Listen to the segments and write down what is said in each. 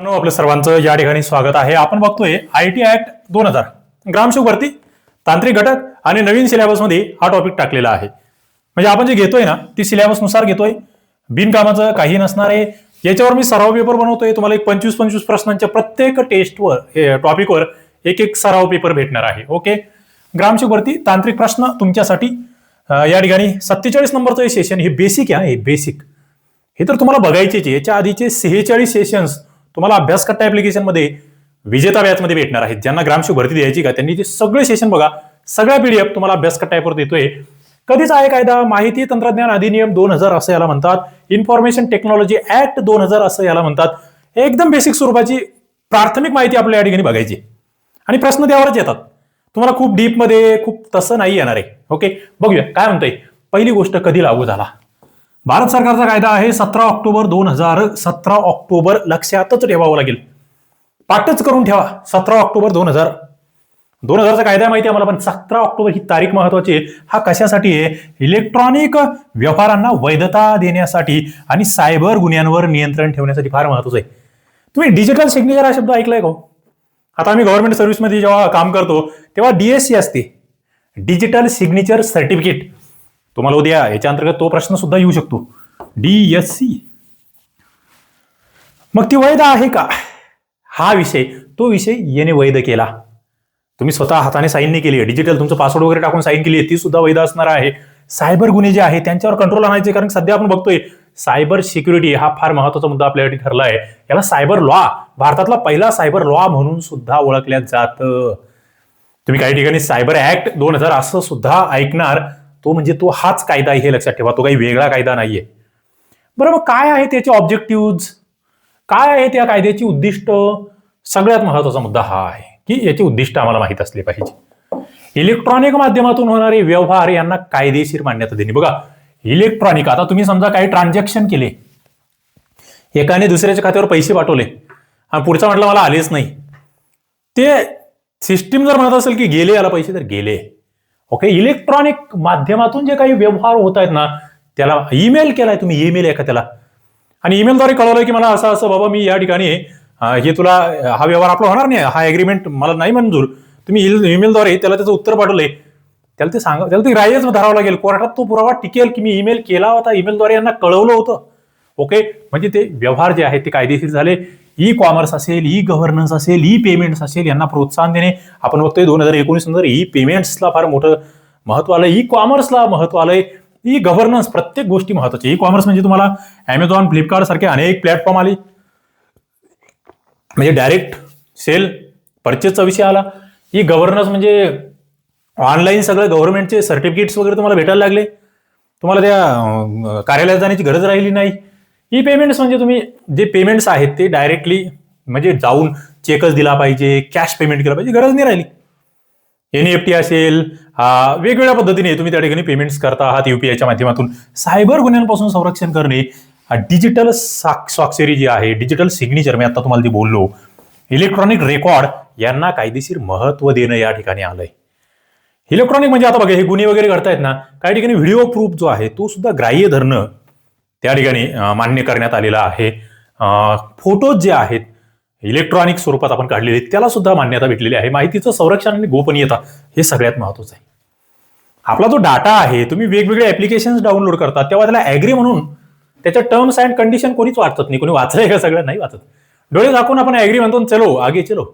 मित्रांनो, आपलं सर्वांचं या ठिकाणी स्वागत आहे. आपण बघतोय आय टी ऍक्ट दोन हजार. ग्रामसेवक भरती तांत्रिक घटक आणि नवीन सिलेबसमध्ये हा टॉपिक टाकलेला आहे. म्हणजे आपण जे घेतोय ना ती सिलेबसनुसार घेतोय. बिनकामाचं काही नसणार आहे. याच्यावर मी सराव पेपर बनवतोय. तुम्हाला एक पंचवीस पंचवीस प्रश्नांच्या प्रत्येक टेस्टवर हे टॉपिकवर एक एक सराव पेपर भेटणार आहे. ओके ग्रामसेवक भरती तांत्रिक प्रश्न तुमच्यासाठी. या ठिकाणी सत्तेचाळीस नंबरचं हे सेशन हे बेसिक आहे बेसिक हे तर तुम्हाला बघायचेच आहे. याच्या आधीचे सेहेचाळीस सेशन्स तुम्हाला अभ्यास कट्टा ऍप्लिकेशनमध्ये विजेता बॅचमध्ये भेटणार आहेत. ज्यांना ग्रामशिव भरती द्यायची का त्यांनी ते सगळे सेशन बघा सगळ्या पीडीएफ तुम्हाला अभ्यास कट्टा ऍपवर देतोय. कधीच आहे कायदा माहिती तंत्रज्ञान अधिनियम दोन हजार असं याला म्हणतात. इन्फॉर्मेशन टेक्नॉलॉजी ऍक्ट दोन हजार असं याला म्हणतात. एकदम बेसिक स्वरूपाची प्राथमिक माहिती आपल्या या ठिकाणी बघायची. आणि प्रश्न त्यावरच येतात. तुम्हाला खूप डीपमध्ये खूप तसं नाही येणार आहे. ओके बघूया. काय म्हणतोय? पहिली गोष्ट कधी लागू झाला? भारत सरकारचा कायदा आहे सतरा ऑक्टोबर दोन हजार सतरा ऑक्टोबर लक्षातच ठेवावं लागेल. पाठच करून ठेवा सतरा ऑक्टोबर दोन हजार. दोन हजारचा कायदा माहिती आहे मला पण सतरा ऑक्टोबर ही तारीख महत्वाची आहे. हा कशासाठी आहे? इलेक्ट्रॉनिक व्यवहारांना वैधता देण्यासाठी आणि सायबर गुन्ह्यांवर नियंत्रण ठेवण्यासाठी फार महत्वाचं आहे. तुम्ही डिजिटल सिग्नेचर हा शब्द ऐकलाय का हो? आता आम्ही गव्हर्नमेंट सर्व्हिसमध्ये जेव्हा काम करतो तेव्हा डीएससी असते. डिजिटल सिग्नेचर सर्टिफिकेट तुम्हाला उद्या याच्या अंतर्गत तो प्रश्न सुद्धा येऊ शकतो. डीएससी मग ती वैध आहे का? हा विषय तो विषय याने वैध केला. तुम्ही स्वतः हाताने साईन नाही केली. आहे डिजिटल तुमचं पासवर्ड वगैरे टाकून साईन केली आहे ती सुद्धा वैध असणार आहे. सायबर गुन्हे जे आहे त्यांच्यावर कंट्रोल आणायचे कारण सध्या आपण बघतोय सायबर सिक्युरिटी हा फार महत्त्वाचा मुद्दा आपल्यासाठी ठरला आहे याला सायबर लॉ भारतातला पहिला सायबर लॉ म्हणून सुद्धा ओळखल्या जातं. तुम्ही काही ठिकाणी सायबर ऍक्ट दोन हजार असं सुद्धा ऐकणार. तो म्हणजे तो हाच कायदा आहे हे लक्षात ठेवा. तो काही वेगळा कायदा नाहीये. बरं मग काय आहे त्याचे ऑब्जेक्टिव्ह काय आहे त्या कायद्याची उद्दिष्ट? सगळ्यात महत्त्वाचा मुद्दा हा आहे की याची उद्दिष्ट आम्हाला माहीत असली पाहिजे. इलेक्ट्रॉनिक माध्यमातून होणारे व्यवहार यांना कायदेशीर मान्यता देणे. बघा इलेक्ट्रॉनिक आता तुम्ही समजा काही ट्रान्झॅक्शन केले. एकाने दुसऱ्याच्या खात्यावर पैसे पाठवले. आणि पुढचा म्हटलं मला आलेच नाही. ते सिस्टीम जर म्हणत असेल की गेले याला पैसे तर गेले. ओके इलेक्ट्रॉनिक माध्यमातून जे काही व्यवहार होत आहेत ना त्याला ईमेल केलाय तुम्ही ईमेल एका त्याला? आणि ईमेलद्वारे कळवलं की मला असं असं बाबा मी या ठिकाणी हे तुला हा व्यवहार आपला होणार नाही हा एग्रीमेंट मला नाही मंजूर. तुम्ही ईमेलद्वारे त्याला त्याचं उत्तर पाठवलंय. त्याला ते सांगा त्याला ते ग्राह्यच धरावं लागेल. कोर्टात तो पुरावा टिकेल की मी ईमेल केला होता ईमेलद्वारे यांना कळवलं होतं. ओके म्हणजे ते व्यवहार जे आहेत ते कायदेशीर झाले. ई कॉमर्स असेल ई गव्हर्नन्स असेल ई पेमेंट्स असेल यांना प्रोत्साहन देणे. आपण बघतोय दोन हजार एकोणीस नंतर ई पेमेंट्सला फार मोठं महत्त्व आलं ई कॉमर्सला महत्त्व आलंय. ई गव्हर्नन्स प्रत्येक गोष्टी महत्वाची ई कॉमर्स म्हणजे तुम्हाला अमेझॉन फ्लिपकार्ट सारखे अनेक प्लॅटफॉर्म आले. म्हणजे डायरेक्ट सेल परचेसचा विषय आला. ई गव्हर्नन्स म्हणजे ऑनलाईन सगळं गव्हर्नमेंटचे सर्टिफिकेट्स वगैरे तुम्हाला भेटायला लागले. तुम्हाला त्या कार्यालयात जाण्याची गरज राहिली नाही. ई पेमेंट्स म्हणजे तुम्ही जे पेमेंट्स आहेत ते डायरेक्टली म्हणजे जाऊन चेकच दिला पाहिजे कॅश पेमेंट केलं पाहिजे गरज नाही राहिली. एनईएफटी असेल वेगवेगळ्या पद्धतीने तुम्ही त्या ठिकाणी पेमेंट्स करता आहात युपीआयच्या माध्यमातून. सायबर गुन्ह्यांपासून संरक्षण करणे डिजिटल स्वाक्षरी जी आहे डिजिटल सिग्नेचर मी आता तुम्हाला जे बोललो. इलेक्ट्रॉनिक रेकॉर्ड यांना कायदेशीर महत्त्व देणं या ठिकाणी आलंय. इलेक्ट्रॉनिक म्हणजे आता बघा हे गुन्हे वगैरे घडतायत ना काही ठिकाणी व्हिडिओ प्रूफ जो आहे तो सुद्धा ग्राह्य धरणं त्या ठिकाणी मान्य करण्यात आलेला आहे. फोटोज जे आहेत इलेक्ट्रॉनिक स्वरूपात आपण काढलेले त्याला सुद्धा मान्यता भेटलेली आहे. माहितीचं संरक्षण आणि गोपनीयता हे सगळ्यात महत्वाचं आहे. आपला जो डाटा आहे तुम्ही वेगवेगळे ऍप्लिकेशन्स डाउनलोड करता तेव्हा त्याला ॲग्री म्हणून त्याच्या टर्म्स अँड कंडिशन कोणीच वाचत नाही. कोणी वाचलंय का सगळं? नाही वाचत. डोळे दाखवून आपण अॅग्री म्हणतो चलो आगे चलो.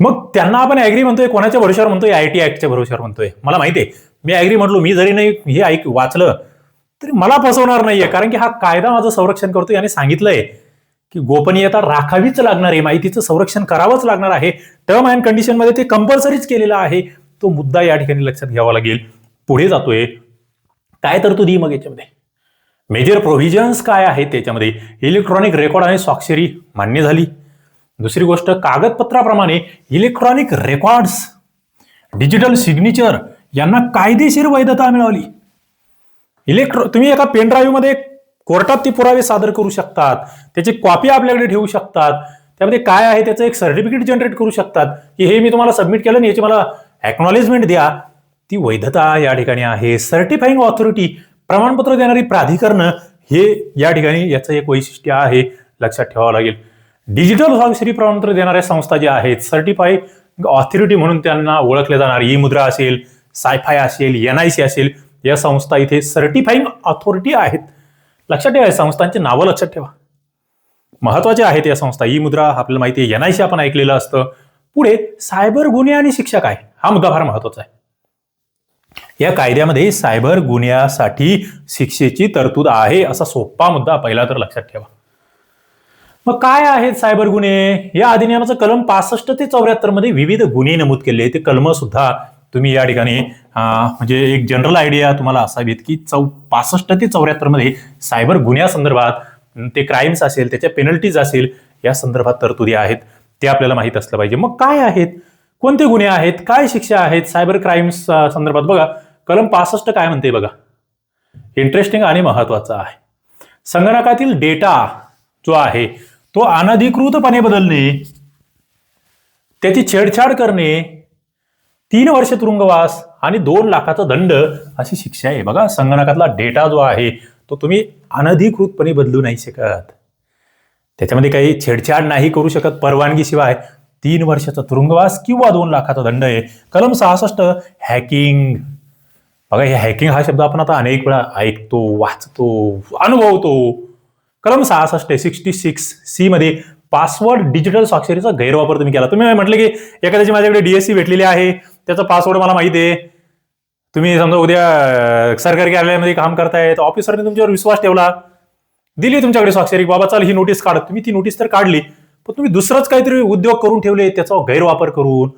मग त्यांना आपण ऍग्री म्हणतोय कोणाच्या भरोशावर म्हणतोय? आय टी ऍक्टच्या भरोशावर म्हणतोय. मला माहिती आहे मी ॲग्री म्हटलो मी जरी नाही हे ऐक वाचलं तरी मला फसवणार नाहीये कारण की हा कायदा माझं संरक्षण करतो याने सांगितलंय की गोपनीयता राखावीच लागणार आहे माहितीचं संरक्षण करावंच लागणार आहे. टर्म अँड कंडिशनमध्ये ते कंपल्सरीच केलेला आहे. तो मुद्दा या ठिकाणी लक्षात घ्यावा लागेल. पुढे जातोय. काय तरतुदी मग याच्यामध्ये? मेजर प्रोव्हिजन्स काय आहेत त्याच्यामध्ये? इलेक्ट्रॉनिक रेकॉर्ड आणि स्वाक्षरी मान्य झाली. दुसरी गोष्ट कागदपत्राप्रमाणे इलेक्ट्रॉनिक रेकॉर्ड्स डिजिटल सिग्नेचर यांना कायदेशीर वैधता मिळाली. इलेक्ट्रो तुम्ही एका पेनड्राईव्हमध्ये कोर्टात ती पुरावे सादर करू शकतात. त्याची कॉपी आपल्याकडे ठेवू शकतात. त्यामध्ये काय आहे त्याचं एक सर्टिफिकेट जनरेट करू शकतात. की हे मी तुम्हाला सबमिट केलं आणि याची मला ॲक्नॉलेजमेंट द्या. ती वैधता या ठिकाणी आहे. सर्टिफाईंग ऑथॉरिटी प्रमाणपत्र देणारी प्राधिकरणं हे या ठिकाणी याचं एक वैशिष्ट्य आहे. लक्षात ठेवावं लागेल. डिजिटल स्वाक्षरी प्रमाणपत्र देणाऱ्या संस्था ज्या आहेत सर्टिफाई ऑथॉरिटी म्हणून त्यांना ओळखले जाणार. ई मुद्रा असेल सायफाय असेल एनआयसी असेल या संस्था इथे सर्टिफाईंग अथॉरिटी आहेत. लक्षात ठेवा या संस्थांची नावं लक्षात ठेवा. महत्त्वाचे आहेत या संस्था. ई मुद्रा आपल्याला माहिती आहे एनआयसी आपण ऐकलेलं असतं. पुढे सायबर गुन्हे आणि शिक्षा काय हा मुद्दा फार महत्त्वाचा आहे. या कायद्यामध्ये सायबर गुन्ह्यासाठी शिक्षेची तरतूद आहे असा सोपा मुद्दा पहिला तर लक्षात ठेवा. मग काय आहेत सायबर गुन्हे? या अधिनियमाचं कलम पासष्ट ते चौऱ्याहत्तरमध्ये विविध गुन्हे नमूद केले. ते कलम सुद्धा तुम्ही या ठिकाणी म्हणजे एक जनरल आयडिया तुम्हाला असावीत की चौ पासष्ट ते चौऱ्याहत्तरमध्ये सायबर गुन्ह्यासंदर्भात ते क्राईम्स असेल त्याच्या पेनल्टीज असेल या संदर्भात तरतुदी आहेत. ते आपल्याला माहीत असलं पाहिजे. मग काय आहेत? कोणते गुन्हे आहेत? काय शिक्षा आहेत? सायबर क्राईम्स संदर्भात बघा. कलम पासष्ट काय म्हणते बघा? इंटरेस्टिंग आणि महत्त्वाचा आहे. संगणकातील डेटा जो आहे तो अनधिकृतपणे बदलणे त्याची छेडछाड करणे तीन वर्ष तुरुंगवास आणि दोन लाखाचा दंड अशी शिक्षा आहे. बघा संगणकातला डेटा जो आहे तो तुम्ही अनधिकृतपणे बदलू नाही शकत. त्याच्यामध्ये काही छेडछाड नाही करू शकत परवानगीशिवाय. तीन वर्षाचा तुरुंगवास किंवा दोन लाखाचा दंड आहे. कलम सहासष्ट हॅकिंग. बघा हे हॅकिंग हा शब्द आपण आता अनेक वेळा ऐकतो वाचतो अनुभवतो. कलम सहासष्ट सिक्स्टी सिक्स सी मध्ये पासवर्ड डिजिटल स्वाक्षरीचा गैरवापर तुम्ही केला. तुम्ही म्हटलं की एखाद्याची माझ्याकडे डीएससी भेटलेली आहे. त्याचा पासवर्ड मला माहिती आहे. तुम्ही समजा उद्या सरकारी कार्यालयामध्ये काम करतायत ऑफिसरने तुमच्यावर विश्वास ठेवला. दिली तुमच्याकडे स्वाक्षरी. बाबा चाल ही नोटीस काढ. तुम्ही ती नोटीस तर काढली. पण तुम्ही दुसरंच काहीतरी उद्योग करून ठेवले. त्याचा गैरवापर करून.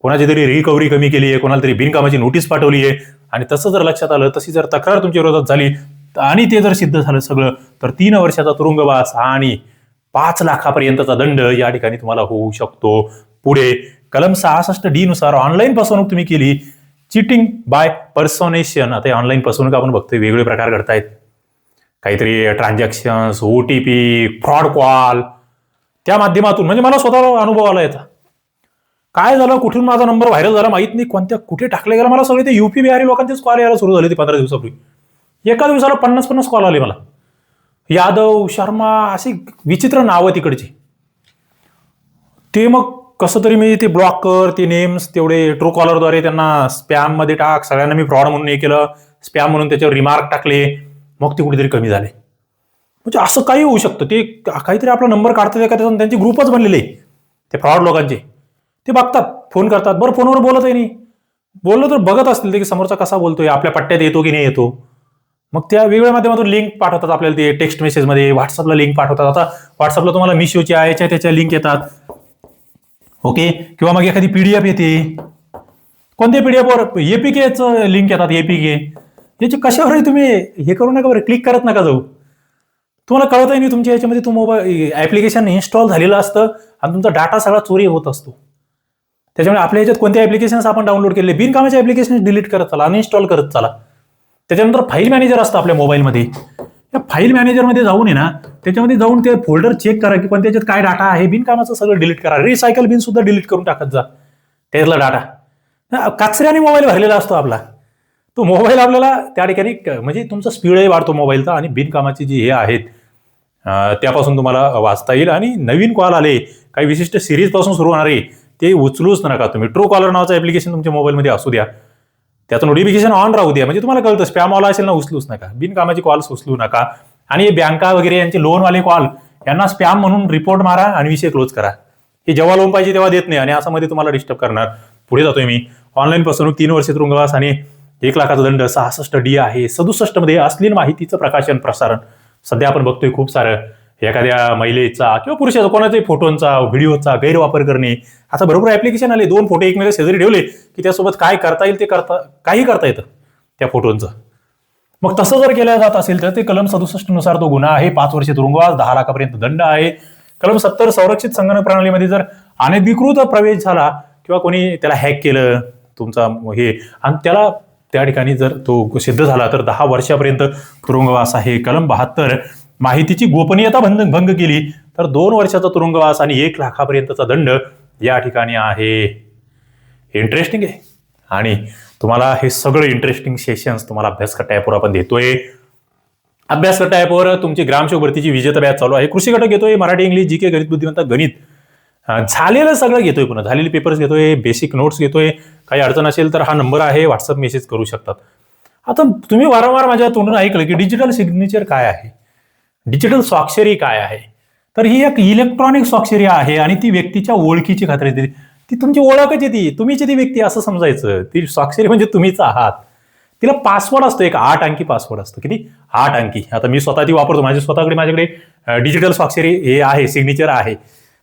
कोणाची तरी रिकव्हरी कमी केली आहे. कोणाला तरी बिनकामाची नोटीस पाठवली आहे. आणि तसं जर लक्षात आलं तशी जर तक्रार तुमच्या विरोधात झाली आणि ते जर सिद्ध झालं सगळं तर तीन वर्षाचा तुरुंगवास आणि पाच लाखापर्यंतचा दंड या ठिकाणी तुम्हाला होऊ शकतो. पुढे कलम सहासष्ट डी नुसार ऑनलाईन फसवणूक तुम्ही केली. चिटिंग बाय पर्सोनेशन आता ऑनलाईन फसवणूक आपण बघतोय वेगवेगळे प्रकार घडतायत. काहीतरी transactions O T P fraud call त्या माध्यमातून म्हणजे मला स्वतःला अनुभव आला येतात काय झालं? कुठून माझा नंबर व्हायरल झाला माहीत नाही. कोणत्या कुठे टाकले गेला? मला सगळे ते युपी बिहारी लोकांचेच कॉल यायला सुरू झाले ते पंधरा दिवसापूर्वी. एका दिवसाला पन्नास पन्नास कॉल आले मला. यादव शर्मा अशी विचित्र नावं तिकडची ते मग कसं तरी मी ते ब्लॉक कर ते नेम्स तेवढे ट्रू कॉलरद्वारे त्यांना स्पॅममध्ये टाक. सगळ्यांना मी फ्रॉड म्हणून हे केलं. स्पॅम म्हणून त्याच्यावर रिमार्क टाकले. मग ते कुठेतरी कमी झाले. म्हणजे असं काही होऊ शकतं. ते काहीतरी आपला नंबर काढतात का त्याचा त्यांचे ग्रुपच बनलेले. ते फ्रॉड लोकांचे. ते बघतात. फोन करतात. बरं फोनवर बोलत आहे नाही. बोललं तर बघत असतील ते की समोरचा कसा बोलतोय आपल्या पट्ट्यात येतो की नाही येतो. मग त्या वेगवेगळ्या माध्यमातून लिंक पाठवतात आपल्याला ते टेक्स्ट मेसेजमध्ये व्हॉट्सअपला लिंक पाठवतात. आता व्हॉट्सअपला तुम्हाला मिशोच्या याच्या त्याच्या लिंक येतात. ओके? किंवा मग एखादी पीडीएफ येते. कोणत्या पीडीएफवर एपीकेचं लिंक येतात एपीके याची कशावरही तुम्ही हे करू नका बरं क्लिक करत नका जाऊ. तुम्हाला कळतही नाही तुमच्या याच्यामध्ये तो मोबाईल ॲप्लिकेशन इन्स्टॉल झालेलं असतं आणि तुमचा डाटा सगळा चोरी होत असतो. त्याच्यामुळे आपल्या याच्यात कोणते ॲप्लिकेशन्स आपण डाउनलोड केले बिनकामाचे ॲप्लिकेशन डिलीट करत चला अनइन्स्टॉल करत चला. त्याच्यानंतर फाईल मॅनेजर असतं आपल्या मोबाईलमध्ये त्या फाईल मॅनेजरमध्ये जाऊन आहे ना त्याच्यामध्ये जाऊन ते फोल्डर चेक करा की पण त्याच्यात काय डाटा आहे. बिनकामाचं सगळं डिलीट करा. रिसायकल बिन सुद्धा डिलीट करून टाकत जा. त्यातला डाटा कचऱ्याने मोबाईल भरलेला असतो आपला. तो मोबाईल आपल्याला त्या ठिकाणी म्हणजे तुमचा स्पीडही वाढतो मोबाईलचा आणि बिनकामाची जी हे आहेत त्यापासून तुम्हाला वाचता येईल. आणि नवीन कॉल आले काही विशिष्ट सिरीजपासून सुरू होणारे ते उचलूच नका तुम्ही. ट्रू कॉलर नावाचं ऍप्लिकेशन तुमच्या मोबाईलमध्ये असू द्या. त्याचं नोटिफिकेशन ऑन राहू द्या. म्हणजे तुम्हाला कळतं स्पॅम ऑला असेल ना उचलूच नका. बिनकामाचे कॉल्स उचलू नका. आणि हे बँका वगैरे यांचे लोनवाले कॉल यांना स्पॅम म्हणून रिपोर्ट मारा आणि विषय क्लोज करा. हे जेव्हा लोन पाहिजे तेव्हा देत नाही आणि असं मध्ये तुम्हाला डिस्टर्ब करणार. पुढे जातोय मी. ऑनलाईन फसवणूक तीन वर्ष तुरुंगवास आणि एक लाखाचा दंड. सहासष्ट डी आहे. सदुसष्टमध्ये अश्लील माहितीचं प्रकाशन प्रसारण. सध्या आपण बघतोय खूप सारं. एखाद्या महिलेचा किंवा पुरुषाचा कोणाचाही फोटोंचा व्हिडिओचा गैरवापर करणे आता बरोबर ऍप्लिकेशन आले दोन फोटो एकमेका शेजारी ठेवले की त्यासोबत काय करता येईल ते करता काही करता येतं त्या फोटोंचं मग तसं जर केलं जात असेल तर ते कलम सदुसष्टनुसार तो गुन्हा आहे पाच वर्ष तुरुंगवास दहा लाखापर्यंत दंड आहे. कलम सत्तर संरक्षित संगणक प्रणालीमध्ये जर अनधिकृत प्रवेश झाला किंवा कोणी त्याला हॅक केलं तुमचा हे आणि त्याला त्या ठिकाणी जर तो सिद्ध झाला तर दहा वर्षापर्यंत तुरुंगवास आहे कलम बहात्तर माहितीची गोपनीयता भंग भंग केली तर दोन वर्षाचा तुरुंगवास आणि एक लाखापर्यंतचा दंड या ठिकाणी आहे. इंटरेस्टिंग आहे. आणि तुम्हाला हे सगळं इंटरेस्टिंग सेशन्स तुम्हाला अभ्यास ॲपवर आपण देतोय. अभ्यास ॲपवर तुमची ग्रामसेवक भरतीची विजेता बॅच चालू आहे. कृषी घटक घेतोय मराठी इंग्लिश जी के गणित बुद्धिमत्ता गणित. झालेलं सगळं घेतोय पुन्हा. झालेले पेपर्स घेतोय बेसिक नोट्स घेतोय. काही अडचण असेल तर हा नंबर आहे व्हॉट्सअप मेसेज करू शकतात. आता तुम्ही वारंवार माझ्या तोंडून ऐकलं की डिजिटल सिग्नेचर काय आहे? डिजिटल स्वाक्षरी काय आहे? तर ही एक इलेक्ट्रॉनिक स्वाक्षरी आहे आणि ती व्यक्तीच्या ओळखीची खात्री देते. ती तुमची ओळखच आहे ती. ती व्यक्ती असं समजायचं. ती स्वाक्षरी म्हणजे तुम्हीच आहात. तिला पासवर्ड असतो. एक आठ अंकी पासवर्ड असतो. किती? आठ अंकी. आता मी स्वतः ती वापरतो. माझ्या स्वतःकडे माझ्याकडे डिजिटल स्वाक्षरी हे आहे सिग्नेचर आहे.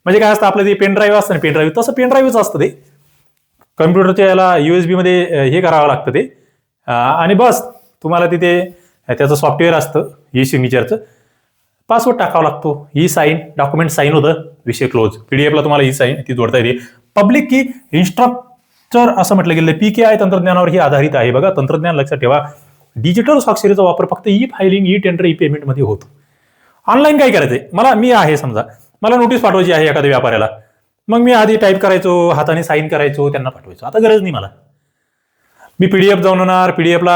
म्हणजे काय असतं? आपलं ते पेनड्राईव्ह असतं ना पेनड्राईव्ह तसं पेनड्राईव्हच असतं ते. कम्प्युटरच्या याला बी मध्ये हे करावं लागतं ते. आणि बस तुम्हाला तिथे त्याचं सॉफ्टवेअर असतं ई सिग्नेचरचं पासवर्ड टाकावा लागतो. ई साईन डॉक्युमेंट साईन होतं. विषय क्लोज पीडीएफला तुम्हाला ही साईन ती जोडता येते. पब्लिक की इन्स्ट्रक्चर असं म्हटलं गेलं पी के आय तंत्रज्ञानावर ही आधारित आहे बघा. तंत्रज्ञान लक्षात ठेवा. डिजिटल स्वाक्षरीचा वापर फक्त e filing e tender e पेमेंटमध्ये होतो. ऑनलाईन काय करायचंय? मला मी आहे समजा. मला नोटीस पाठवायची आहे एखाद्या व्यापाऱ्याला. मग मी आधी टाईप करायचो हाताने साईन करायचो त्यांना पाठवायचो. आता गरज नाही मला. मी पीडीएफ जाऊन होणार पीडीएफला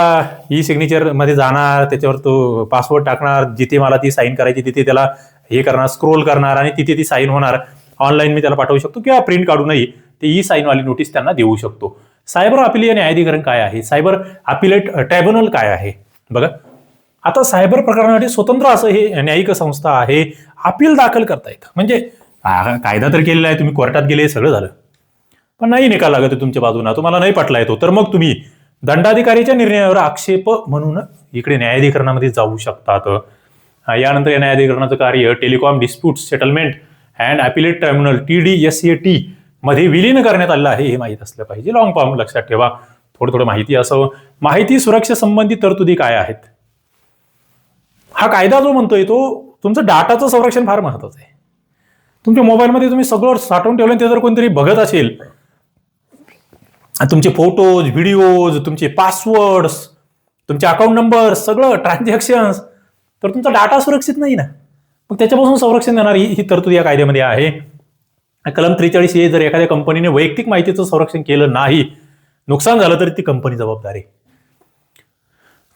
ई सिग्नेचरमध्ये जाणार त्याच्यावर तो पासवर्ड टाकणार जिथे मला ती साईन करायची तिथे त्याला हे करणार स्क्रोल करणार आणि तिथे ती साईन होणार. ऑनलाईन मी त्याला पाठवू शकतो किंवा प्रिंट काढूनही ते ई साईनवाली नोटीस त्यांना देऊ शकतो. सायबर अपिलीय न्यायाधिकरण काय आहे? सायबर अपिलेट ट्रायब्युनल काय आहे? बघा. आता सायबर प्रकरणासाठी स्वतंत्र असं हे न्यायिक संस्था आहे अपील दाखल करता येतं म्हणजे कायदा तर केलेला आहे तुम्ही कोर्टात गेले सगळं झालं. पण नाही निकाल लागत तुमच्या बाजूला तुम्हाला नाही पटला येतो तर मग तुम्ही दंडाधिकारीच्या निर्णयावर आक्षेप म्हणून इकडे न्यायाधिकरणामध्ये जाऊ शकतात. यानंतर या न्यायाधिकरणाचं कार्य telecom dispute settlement and appellate tribunal T D S A T मध्ये विलीन करण्यात आलं आहे हे माहीत असलं पाहिजे. लॉंग फॉर्म लक्षात ठेवा. थोडं थोडं माहिती असावं माहिती सुरक्षेसंबंधी तरतुदी काय आहेत? हा कायदा जो म्हणतोय तो तुमचं डाटाचं संरक्षण फार महत्वाचं आहे. तुमच्या मोबाईलमध्ये तुम्ही सगळं साठवून ठेवलं आणि ते जर कोणतरी बघत असेल तुमचे फोटोज व्हिडिओज तुमचे पासवर्ड्स तुमचे अकाउंट नंबर सगळं ट्रान्झॅक्शन्स तर तुमचा डाटा सुरक्षित नाही ना? मग त्याच्यापासून संरक्षण देणारी ही तरतूद या कायद्यामध्ये आहे. कलम त्रेचाळीस ए जर एखाद्या कंपनीने वैयक्तिक माहितीचं संरक्षण केलं नाही नुकसान झालं तरी ती कंपनी जबाबदार आहे.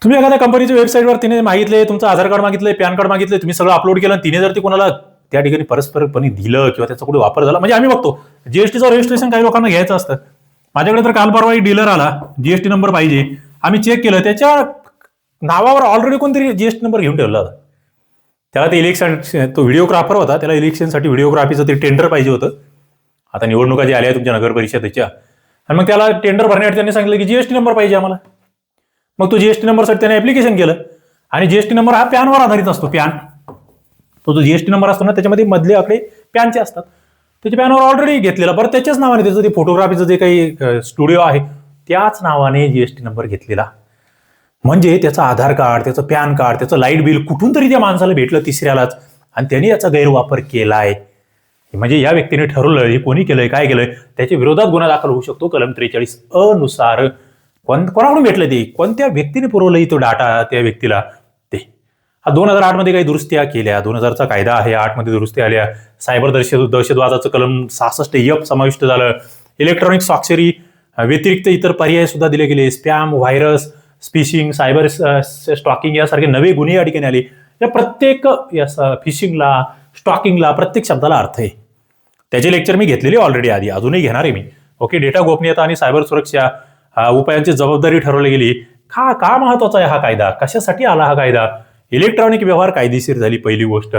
तुम्ही एखाद्या कंपनीच्या वेबसाईटवर तिने मागितले तुमचं आधार कार्ड मागितलं पॅन कार्ड मागितले तुम्ही सगळं अपलोड केलं तिने जर ते कोणाला त्या ठिकाणी परस्परपणे दिलं किंवा त्याचा कुठे वापर झाला म्हणजे आम्ही बघतो जीएसटीचं रजिस्ट्रेशन काही लोकांना घ्यायचं असतं. माझ्याकडे तर काल परवा एक डीलर आला जीएसटी नंबर पाहिजे. आम्ही चेक केलं त्याच्या नावावर ऑलरेडी कोणतरी जीएसटी नंबर घेऊन ठेवला होता. त्याला ते इलेक्शन तो व्हिडिओग्राफर होता त्याला इलेक्शनसाठी व्हिडिओग्राफीचं ते टेंडर पाहिजे होतं. आता निवडणुका जे आल्या तुमच्या नगर परिषदेच्या आणि मग त्याला टेंडर भरण्यासाठी त्यांनी सांगितलं की जीएसटी नंबर पाहिजे आम्हाला. मग तो जीएसटी नंबरसाठी त्याने ऍप्लिकेशन केलं. आणि जीएसटी नंबर हा पॅनवर आधारित असतो पॅन तो जो जीएसटी नंबर असतो ना त्याच्यामध्ये मधले आकडे पॅनचे असतात. त्याच्या पॅनवर ऑलरेडी घेतलेला. बरं त्याच्याच नावाने त्याचं ते फोटोग्राफीचं जे काही स्टुडिओ आहे त्याच नावाने जीएसटी नंबर घेतलेला. म्हणजे त्याचं आधार कार्ड त्याचं पॅन कार्ड त्याचं लाइट बिल कुठून तरी त्या माणसाला भेटलं तिसऱ्यालाच. आणि त्यांनी याचा गैरवापर केलाय. म्हणजे या व्यक्तीने ठरवलं हे कोणी केलंय काय केलंय त्याच्या विरोधात गुन्हा दाखल होऊ शकतो. कलम त्रेचाळीस अनुसार. कोण कोणाकडून भेटलं ते? कोणत्या व्यक्तीने पुरवलं तो डाटा त्या व्यक्तीला? दोन हजार आठमध्ये काही दुरुस्त्या केल्या. दोन हजारचा कायदा आहे आठमध्ये दुरुस्ती आल्या. सायबर दहशत दहशतवादाचं कलम सहासष्ट यप समाविष्ट झालं. इलेक्ट्रॉनिक स्वाक्षरी व्यतिरिक्त इतर पर्याय सुद्धा दिले गेले. Spam virus phishing cyber stalking यासारखे नवे गुन्हे या ठिकाणी आले. या प्रत्येक या फिशिंगला स्टॉकिंगला प्रत्येक शब्दाला अर्थ आहे. त्याचे लेक्चर मी घेतलेले ऑलरेडी आधी. अजूनही घेणार आहे मी. ओके डेटा गोपनीयता आणि सायबर सुरक्षा उपायांची जबाबदारी ठरवली गेली. का का महत्त्वाचा आहे हा कायदा? कशासाठी आला हा कायदा? इलेक्ट्रॉनिक व्यवहार कायदेशीर झाली पहिली गोष्ट.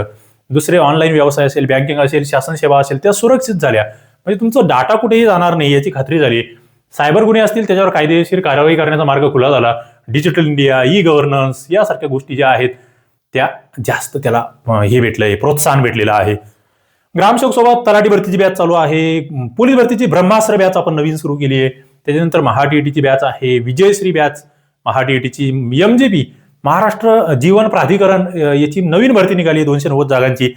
दुसरे ऑनलाईन व्यवसाय असेल बँकिंग असेल शासन सेवा असेल त्या सुरक्षित झाल्या. म्हणजे तुमचं डाटा कुठेही जाणार नाही याची खात्री झाली. सायबर गुन्हे असतील त्याच्यावर कायदेशीर कारवाई करण्याचा मार्ग खुला झाला. डिजिटल इंडिया ई गव्हर्नन्स यासारख्या गोष्टी ज्या आहेत त्या जास्त त्याला हे हे भेटलंय प्रोत्साहन भेटलेलं आहे. ग्रामसेवक सोबत तलाठी भरतीची बॅच चालू आहे. पोलीस भरतीची ब्रह्मास्त्र बॅच आपण नवीन सुरू केली आहे. त्याच्यानंतर महाटीईटीची बॅच आहे. विजयश्री बॅच महाटीईटीची पी महाराष्ट्र जीवन प्राधिकरण याची नवीन भरती निघाली आहे दोनशे नव्वद जागांची.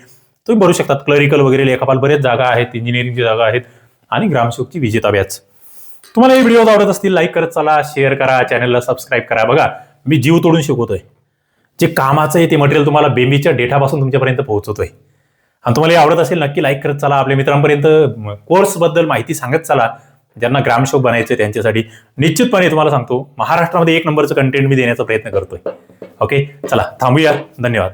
तुम्ही भरू शकतात क्लरिकल वगैरे लेखापाल बरेच जागा आहेत इंजिनिअरिंगची जागा आहेत आणि ग्रामसेवकची विजेता व्याज तुम्हाला हे व्हिडिओ आवडत असतील लाईक करत चला शेअर करा चॅनलला सबस्क्राईब करा. बघा मी जीव तोडून शिकवतोय. जे कामाचं आहे ते मटेरियल तुम्हाला बेंबीच्या डेटापासून तुमच्यापर्यंत पोहोचवतोय. आणि तुम्हाला हे आवडत असेल नक्की लाईक करत चला. आपल्या मित्रांपर्यंत कोर्सबद्दल माहिती सांगत चला. ज्यांना ग्रामसेवक बनायचे त्यांच्यासाठी निश्चितपणे तुम्हाला सांगतो महाराष्ट्रामध्ये एक नंबरचं कंटेंट मी देण्याचा प्रयत्न करतोय. ओके चला थांबूया. धन्यवाद.